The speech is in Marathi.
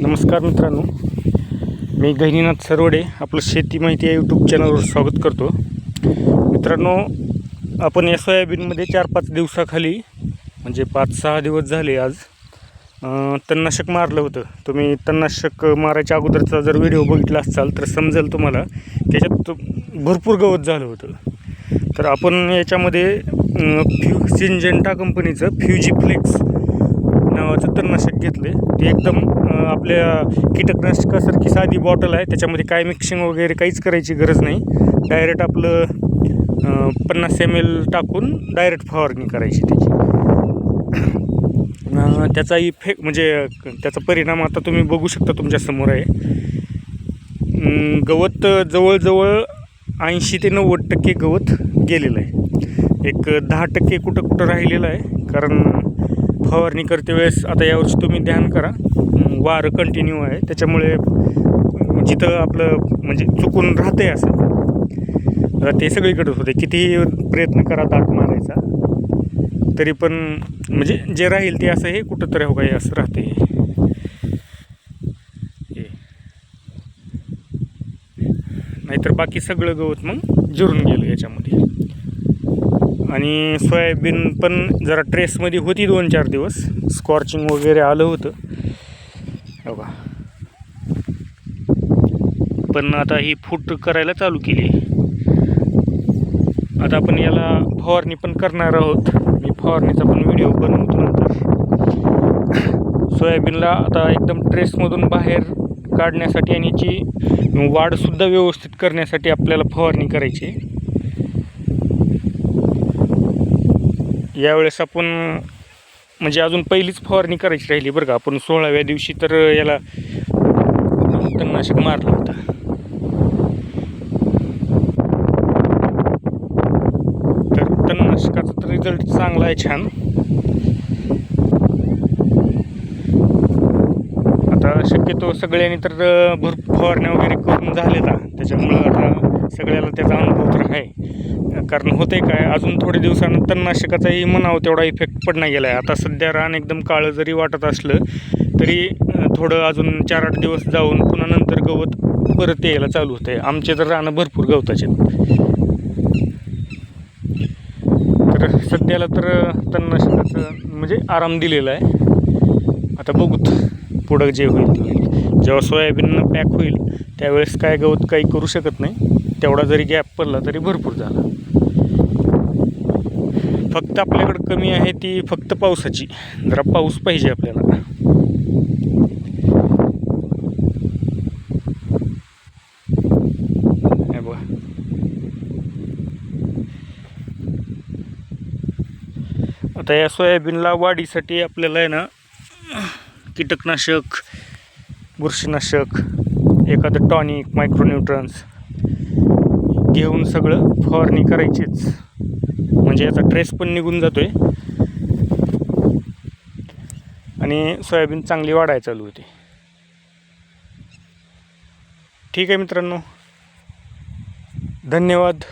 नमस्कार मित्रांनो. मी गहिनीनाथ सरवडे आपलं शेती माहिती या यूट्यूब चॅनलवर स्वागत करतो. मित्रांनो आपण या सोयाबीनमध्ये चार पाच दिवसाखाली म्हणजे पाच सहा दिवस झाले आज तणनाशक मारलं होतं. तुम्ही तणनाशक मारायच्या अगोदरचा जर व्हिडिओ बघितला असाल तर समजेल तुम्हाला त्याच्यात भरपूर गवत झालं होतं. तर आपण याच्यामध्ये फ्यू सिंजेंटा कंपनीचं फ्युजी फ्लेक्स नावाचं तणनाशक घेतलं ते एकदम आपल्या कीटकनाशकासारखी साधी बॉटल आहे. त्याच्यामध्ये काय मिक्सिंग वगैरे काहीच करायची गरज नाही. डायरेक्ट आपलं पन्नास एम एल टाकून डायरेक्ट फवारणी करायची त्याची. त्याचा इफेक्ट म्हणजे त्याचा परिणाम आता तुम्ही बघू शकता तुमच्यासमोर आहे. गवत जवळजवळ ऐंशी ते नव्वद टक्के गवत गेलेलं आहे. एक दहा टक्के कुठं कुठं राहिलेलं आहे. कारण फवारणी करते वेळेस आता यावर्षी तुम्ही ध्यान करा. वारं कंटिन्यू आहे. त्याच्यामुळे जिथं आपलं म्हणजे चुकून राहते असं. आता ते सगळीकडेच होते. कितीही प्रयत्न करा दाट मारायचा. तरी पण म्हणजे जे राहील ते असं हे कुठंतरी हो काही असं राहते हे. नाहीतर बाकी सगळं गवत मग जिरून गेलं याच्यामध्ये. आणि सोयाबीन पण जरा ट्रेसमध्ये होती दोन चार दिवस. स्कॉर्चिंग वगैरे आलं होतं. बघा. पण आता ही फूट करायला चालू केली आता आपण याला फवारणी पण करणार आहोत. मी फवारणीचा पण व्हिडिओ बनवतो नंतर. सोयाबीनला आता एकदम ट्रेसमधून बाहेर काढण्यासाठी आणि याची वाढसुद्धा व्यवस्थित करण्यासाठी आपल्याला फवारणी करायची आहे यावेळेस आपण म्हणजे अजून पहिलीच फवारणी करायची राहिली बरं का. आपण सोळाव्या दिवशी तर याला तणनाशक मारलं होतं. तर तणनाशकाचा तर रिझल्ट चांगला आहे छान. आता शक्यतो सगळ्यांनी तर भरपूर फवारण्या वगैरे करून झाल्या त्याच्यामुळं आता सगळ्याला त्याचा अनुभव तर आहे. कारण होते काय अजून थोडे दिवसानं तणनाशकाचाही म्हणावं तेवढा इफेक्ट पडणार गेला आहे आता सध्या रान एकदम काळं जरी वाटत असलं तरी थोडं अजून चार आठ दिवस जाऊन पुन्हा नंतर गवत परत यायला चालू होतं आहे आमचे तर रानं भरपूर गवताचे आहेत. तर सध्याला तर तणनाशकाचं म्हणजे आराम दिलेला आहे. आता बघूत पुढं जे होईल जेव्हा सोयाबीन पॅक होईल त्यावेळेस काय गवत काही करू शकत नाही. तेवढा जरी गॅप पडला तरी भरपूर झाला. फक्त आपल्याकडं कमी आहे ती फक्त पावसाची. जरा पाऊस पाहिजे आपल्याला. आता या सोयाबीनला वाढीसाठी आपल्याला आहे ना कीटकनाशक बुरशीनाशक एखादं टॉनिक मायक्रोन्यूट्रन्स घेऊन सगळं फवारणी करायचीच. म्हणजे याचा ट्रेस पण निघून जातो आहे आणि सोयाबीन चांगली वाढायला चालू होते. ठीक आहे मित्रांनो. धन्यवाद.